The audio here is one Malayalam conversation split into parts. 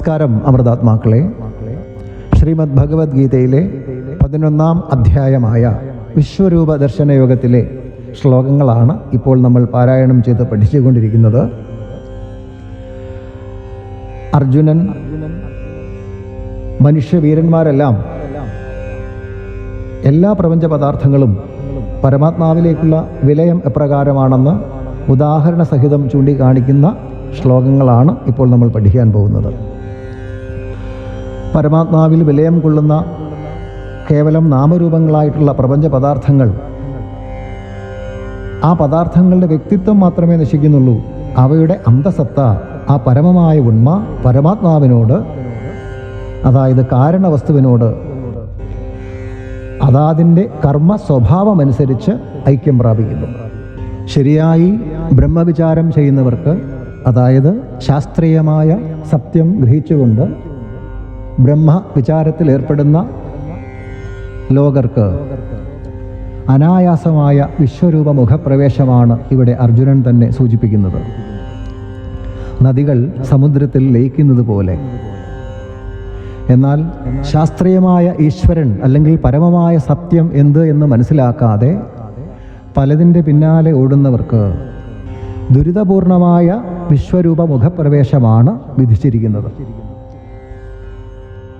നമസ്കാരം അമൃതാത്മാക്കളെ. ശ്രീമദ് ഭഗവത്ഗീതയിലെ പതിനൊന്നാം അധ്യായമായ വിശ്വരൂപ ദർശന യോഗത്തിലെ ശ്ലോകങ്ങളാണ് ഇപ്പോൾ നമ്മൾ പാരായണം ചെയ്ത് പഠിച്ചുകൊണ്ടിരിക്കുന്നത്. അർജുനൻ മനുഷ്യവീരന്മാരെല്ലാം എല്ലാ പ്രപഞ്ച പദാർത്ഥങ്ങളും പരമാത്മാവിലേക്കുള്ള വിലയം എപ്രകാരമാണെന്ന് ഉദാഹരണ സഹിതം ചൂണ്ടിക്കാണിക്കുന്ന ശ്ലോകങ്ങളാണ് ഇപ്പോൾ നമ്മൾ പഠിക്കാൻ പോകുന്നത്. പരമാത്മാവിൽ വിലയം കൊള്ളുന്ന കേവലം നാമരൂപങ്ങളായിട്ടുള്ള പ്രപഞ്ച പദാർത്ഥങ്ങൾ ആ പദാർത്ഥങ്ങളുടെ വ്യക്തിത്വം മാത്രമേ നശിക്കുന്നുള്ളൂ. അവയുടെ അന്തസത്ത ആ പരമമായ ഉണ്മ പരമാത്മാവിനോട് അതായത് കാരണവസ്തുവിനോട് അതാതിന്റെ കർമ്മ സ്വഭാവമനുസരിച്ച് ഐക്യം പ്രാപിക്കുന്നു. ശരിയായി ബ്രഹ്മവിചാരം ചെയ്യുന്നവർക്ക് അതായത് ശാസ്ത്രീയമായ സത്യം ഗ്രഹിച്ചുകൊണ്ട് ബ്രഹ്മ വിചാരത്തിൽ ഏർപ്പെടുന്ന ലോകർക്ക് അനായാസമായ വിശ്വരൂപ മുഖപ്രവേശമാണ് ഇവിടെ അർജുനൻ തന്നെ സൂചിപ്പിക്കുന്നത്. നദികൾ സമുദ്രത്തിൽ ലയിക്കുന്നത് പോലെ. എന്നാൽ ശാസ്ത്രീയമായ ഈശ്വരൻ അല്ലെങ്കിൽ പരമമായ സത്യം എന്ത് എന്ന് മനസ്സിലാക്കാതെ പലതിന്റെ പിന്നാലെ ഓടുന്നവർക്ക് ദുരിതപൂർണമായ വിശ്വരൂപ മുഖപ്രവേശമാണ് വിധിച്ചിരിക്കുന്നത്.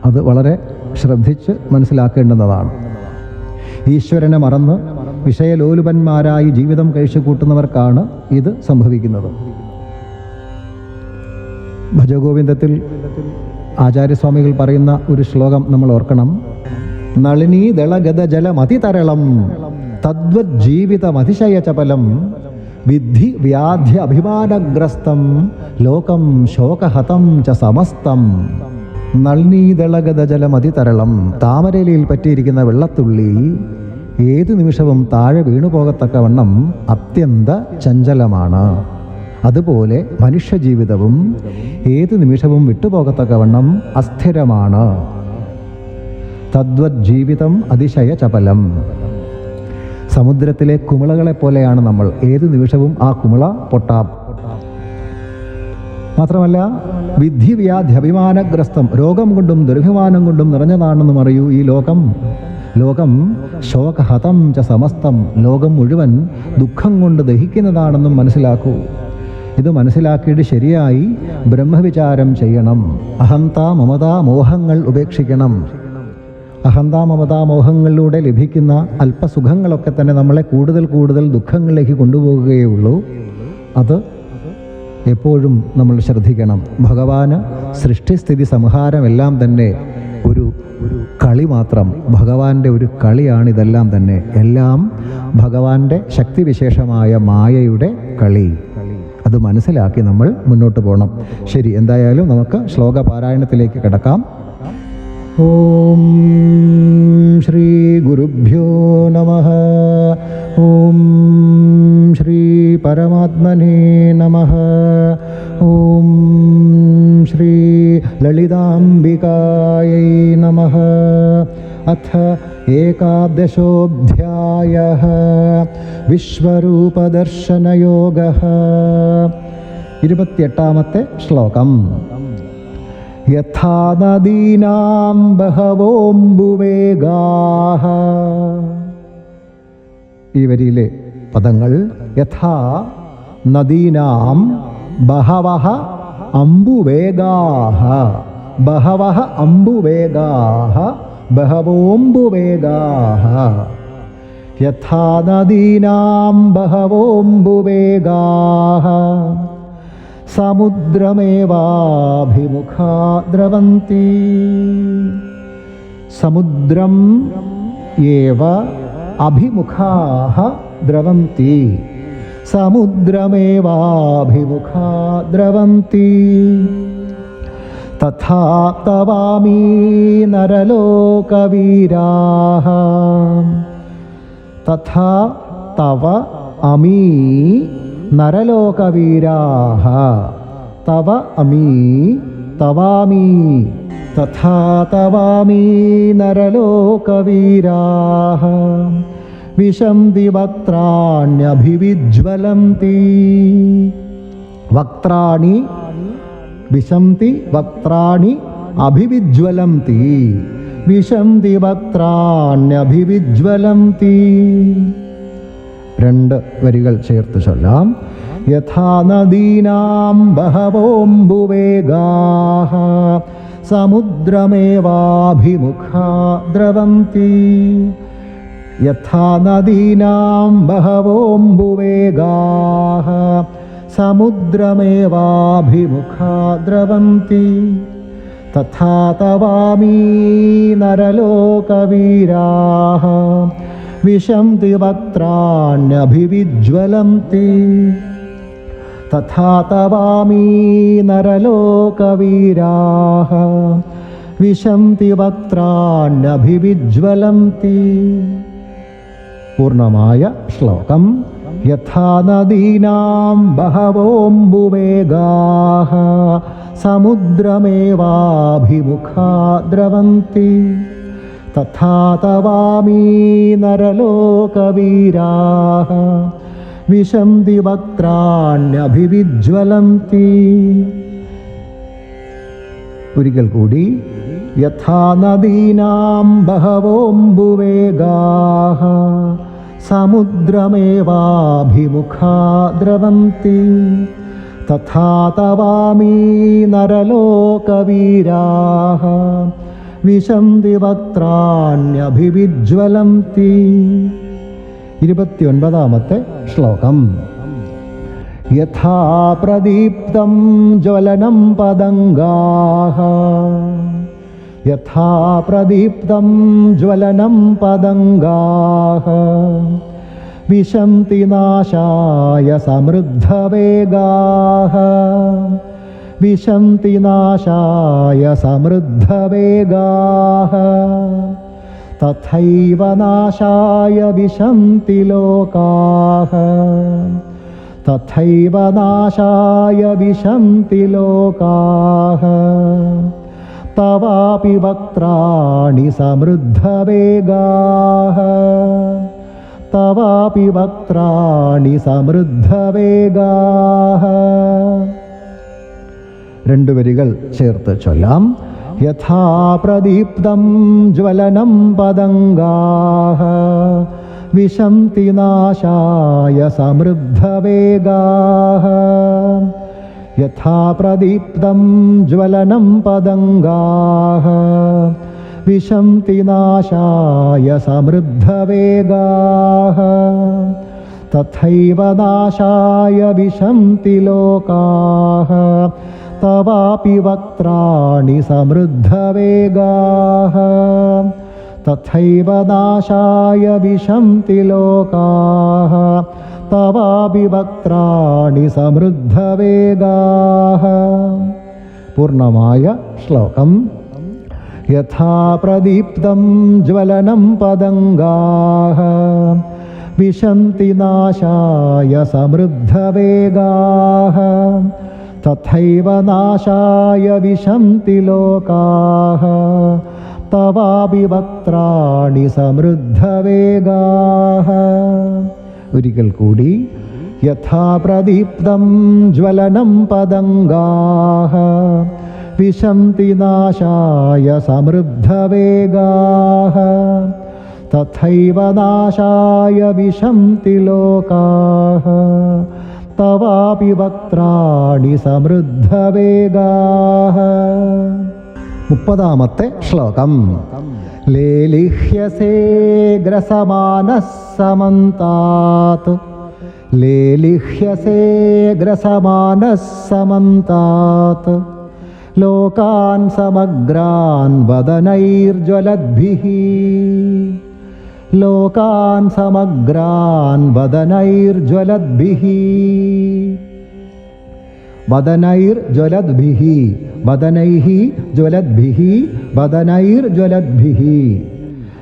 അത് വളരെ ശ്രദ്ധിച്ച് മനസ്സിലാക്കേണ്ടുന്നതാണ്. ഈശ്വരനെ മറന്ന് വിഷയലോലുപന്മാരായി ജീവിതം കഴിച്ചു കൂട്ടുന്നവർക്കാണ് ഇത് സംഭവിക്കുന്നത്. ഭജഗോവിന്ദത്തിൽ ആചാര്യസ്വാമികൾ പറയുന്ന ഒരു ശ്ലോകം നമ്മൾ ഓർക്കണം. നളിനീ ദളഗത ജലമതിതരളം തദ്വത് ജീവിതമതിശയ ചപലം വിദ്ധി വ്യാധ്യ അഭിമാനഗ്രസ്തം ലോകം ശോകഹതം ച സമസ്തം. നളിനീതളഗത ജലമതിതരളം താമരയിലയിൽ പറ്റിയിരിക്കുന്ന വെള്ളത്തുള്ളി ഏതു നിമിഷവും താഴെ വീണുപോകത്തക്കവണ്ണം അത്യന്ത ചഞ്ചലമാണ്. അതുപോലെ മനുഷ്യജീവിതവും ഏതു നിമിഷവും വിട്ടുപോകത്തക്കവണ്ണം അസ്ഥിരമാണ്. തദ്വത് ജീവിതം അതിശയ ചപലം സമുദ്രത്തിലെ കുമിളകളെ പോലെയാണ് നമ്മൾ ഏതു നിമിഷവും ആ കുമിള പൊട്ടാം മാത്രമല്ല വിധിവ്യാധി അഭിമാനഗ്രസ്തം രോഗം കൊണ്ടും ദുരഭിമാനം കൊണ്ടും നിറഞ്ഞതാണെന്നും അറിയൂ ഈ ലോകം. ലോകം ശോകഹതം ച സമസ്തം ലോകം മുഴുവൻ ദുഃഖം കൊണ്ട് ദഹിക്കുന്നതാണെന്നും മനസ്സിലാക്കൂ. ഇത് മനസ്സിലാക്കിയിട്ട് ശരിയായി ബ്രഹ്മവിചാരം ചെയ്യണം. അഹന്ത മമത മോഹങ്ങൾ ഉപേക്ഷിക്കണം. അഹന്ത മമത മോഹങ്ങളിലൂടെ ലഭിക്കുന്ന അല്പസുഖങ്ങളൊക്കെ തന്നെ നമ്മളെ കൂടുതൽ കൂടുതൽ ദുഃഖങ്ങളിലേക്ക് കൊണ്ടുപോകുകയേ ഉള്ളൂ. അത് എപ്പോഴും നമ്മൾ ശ്രദ്ധിക്കണം. ഭഗവാന് സൃഷ്ടിസ്ഥിതി സംഹാരമെല്ലാം തന്നെ ഒരു കളി മാത്രം. ഭഗവാന്റെ ഒരു കളിയാണിതെല്ലാം തന്നെ. എല്ലാം ഭഗവാന്റെ ശക്തിവിശേഷമായ മായയുടെ കളി. അത് മനസ്സിലാക്കി നമ്മൾ മുന്നോട്ട് പോകണം ശരി എന്തായാലും നമുക്ക് ശ്ലോക പാരായണത്തിലേക്ക് കിടക്കാം. ഓം ശ്രീ ഗുരുഭ്യോ നമ. ഓം परमात्मने नमः ॐ श्री ललिताम्बिकायै नमः अथ एकादशोऽध्यायः विश्वरूपदर्शनयोगः ഇരുപത്തിയെട്ടാമത്തെ ശ്ലോകം യഥാ നദീനാം ബഹവോംബുവേഗാഹ ഈ വരിയിലെ പദങ്ങൾ യഥാ നദീനാം ബഹവഹ അമ്പുവേഗാഹ ബഹവഹ അമ്പുവേഗാഹ ബഹവോംബുവേഗാഹ. യഥാ നദീനാം ബഹവോംബുവേഗാഹ. സമുദ്രമേവാഭിമുഖാ ദ്രവന്തി സമുദ്രം ഏവ അഭിമുഖാः ദ്രവന്തി സമുദ്രമേവാഭിമുഖാ ദ്രവന്തി തഥാ തവാമീ നരലോകവീരാः തഥാ തവ അമീ നരലോകവീരാः തവ അമീ തവാമീ തഥാ തവാമീ നരലോകവീരാः വിശന്തി വക്ത്രാണ്യഭിവിജ്വലന്തി വക്ത്രാണി വിശന്തി വക്ത്രാണി അഭിവിജ്വലന്തി വിശന്തി വക്ത്രാണ്യഭിവിജ്വലന്തി രണ്ട് വരികൾ ചേർത്ത് ചൊല്ലാം. യഥാ നദീനാം ബഹവോംബുവേഗാഹ സമുദ്രമേവാഭിമുഖാ ദ്രവന്തി। യഥാ നദീനാം ബഹവോംബുവേഗാः സമുദ്രമേവാഭിമുഖാ ദ്രവന്തി തഥാ തവാമീ നരലോകവീരാः വിശന്തി വക്ത്രാണ്യഭിവിജ്വലന്തി തഥാ തവാമീ നരലോകവീരാः വിശന്തി വക്ത്രാണ്യഭിവിജ്വലന്തി പൂർണമായ ശ്ലോകം. യഥാ നദീനാം ബഹവോംബുവേഗാഹ സമുദ്രമേവാഭിമുഖാ ദ്രവന്തി. തഥാ തവാമീ നരലോകവീരാഹ വിശന്തി വക്ത്രാണ്യഭിവിജ്വലന്തി. ഒരിക്കൽ കൂടി യഥാ നദീനാം ബഹവോംബുവേഗാः സമുദ്രമേവാഭിമുഖാ ദ്രവന്തി തഥാ തവാമീ നരലോകവീരാഹ. വിശന്തി വക്ത്രാണ്യഭിവിജ്വലന്തി. ഇരുപത്തിയൊൻപതാമത്തെ ശ്ലോകം. യഥാ പ്രദീപ്തം ജ്വലനം പതംഗാः यथा प्रदीप्तं ज्वलनं पदङ्गाः। विशन्ति नाशाय समृद्धवेगाः। विशन्ति नाशाय समृद्धवेगाः। तथैव नाशाय विशन्ति लोकाः। तथैव नाशाय विशन्ति लोकाः। തവാപി വക്ത്രാണി समृद्धवेगाः തവാപി വക്ത്രാണി സമൃദ്ധവേഗാഹ. രണ്ട് വരികൾ ചേർത്ത് ചൊല്ലാം. യഥാ പ്രദീപ്തം ജ്വലനം പതംഗാഹ വിശന്തി നാശായ സമൃദ്ധവേഗാः യഥാ പ്രദീപ്തം ജ്വലനം പതംഗാः വിശന്തി നാശായ സമൃദ്ധവേഗാः തഥൈവ നാശായ വിശന്തി ലോകാः തവാപി വക്ത്രാണി സമൃദ്ധവേഗാः തഥൈവ നാശായ വിശന്തി ലോകാः തവാപി വക്ത്രാണി സമൃദ്ധവേഗാः പൂർണമായ ശ്ലോകം യഥാ പ്രദീപ്തം ജ്വലനം പതംഗാः വിശന്തി നാശായ സമൃദ്ധവേഗാः തഥൈവ നാശായ വിശന്തി ലോകാः തവാപി വക്ത്രാണി സമൃദ്ധവേഗാः ഒരിക്കൽ കൂടി. യഥാപ്രദീപ്തം ജ്വലനം പതംഗാഹ വിശന്തി നാശായ സമൃദ്ധവേഗാഹ. തഥൈവ നാശായ വിശന്തി ലോകാഹ. തവാപി വക്രാണി സമൃദ്ധവേഗാഹ. മുപ്പതാമത്തെ ശ്ലോകം. ലേലിഹ്യസേ ഗ്രസമാനഃ സമന്താത്. ലേലിഹ്യസേ ഗ്രസമാനഃ സമന്താത്. ലോകാൻ സമഗ്രാൻ വദനൈർജ്വലദ്ഭിः ലോകാൻ സമഗ്രാൻ വദനൈർജ്വലദ്ഭിः വദനൈർജ്വലദ്ഭിः വദനൈः ജ്വലദ്ഭിः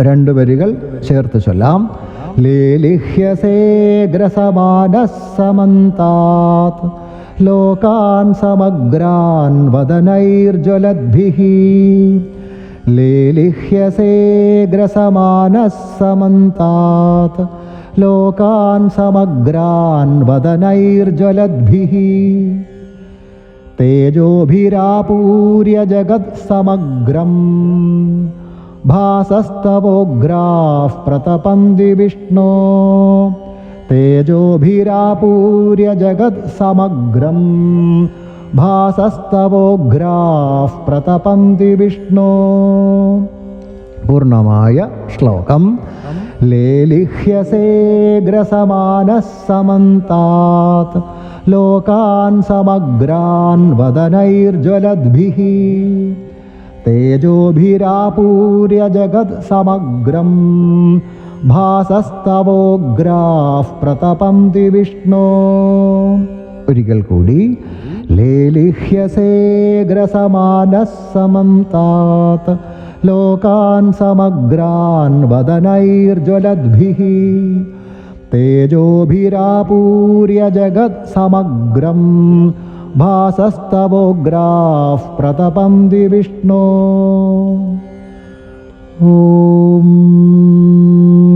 രണ്ടു വരികൾ ചേർത്ത് ചൊല്ലാം. ലേലിഹ്യസേഗ്രസമാനസമന്താത് ലോകാൻ സമഗ്രാൻ വദനൈർജ്വലദ്ഭിः ലേലിഹ്യസേഗ്രസമാനസമന്താത് ലോകാൻ സമഗ്രാൻ വദനൈർജ്വലദ്ഭിः ജഗത് भासस्तवोग्राः प्रतपन्ति विष्णो तेजोभिरापूर्य जगत्समग्रम् भासस्तवोग्राः प्रतपन्ति विष्णो पूर्णमाय श्लोकम्। लेलिह्यसे ग्रसमानः समन्तात् लोकान् समग्रान् वदनैर्ज्वलद्भिः। തേജോഭിരാപൂര്യ ജഗത് സമഗ്രം ഭാസസ്തവോഗ്രാഫ് പ്രതപന്തി വിഷ്ണോ ഒരിക്കൽ കൂടി ലേലിഹ്യസേഗ്രസമാനസമന്താത് ലോകാൻ സമഗ്രാൻ വദനൈർജ്വലദ്ഭിः തേജോഭിരാപൂര്യ ജഗത് സമഗ്രം भासस्तवोग्राः प्रतपं दिविष्णो ॐ।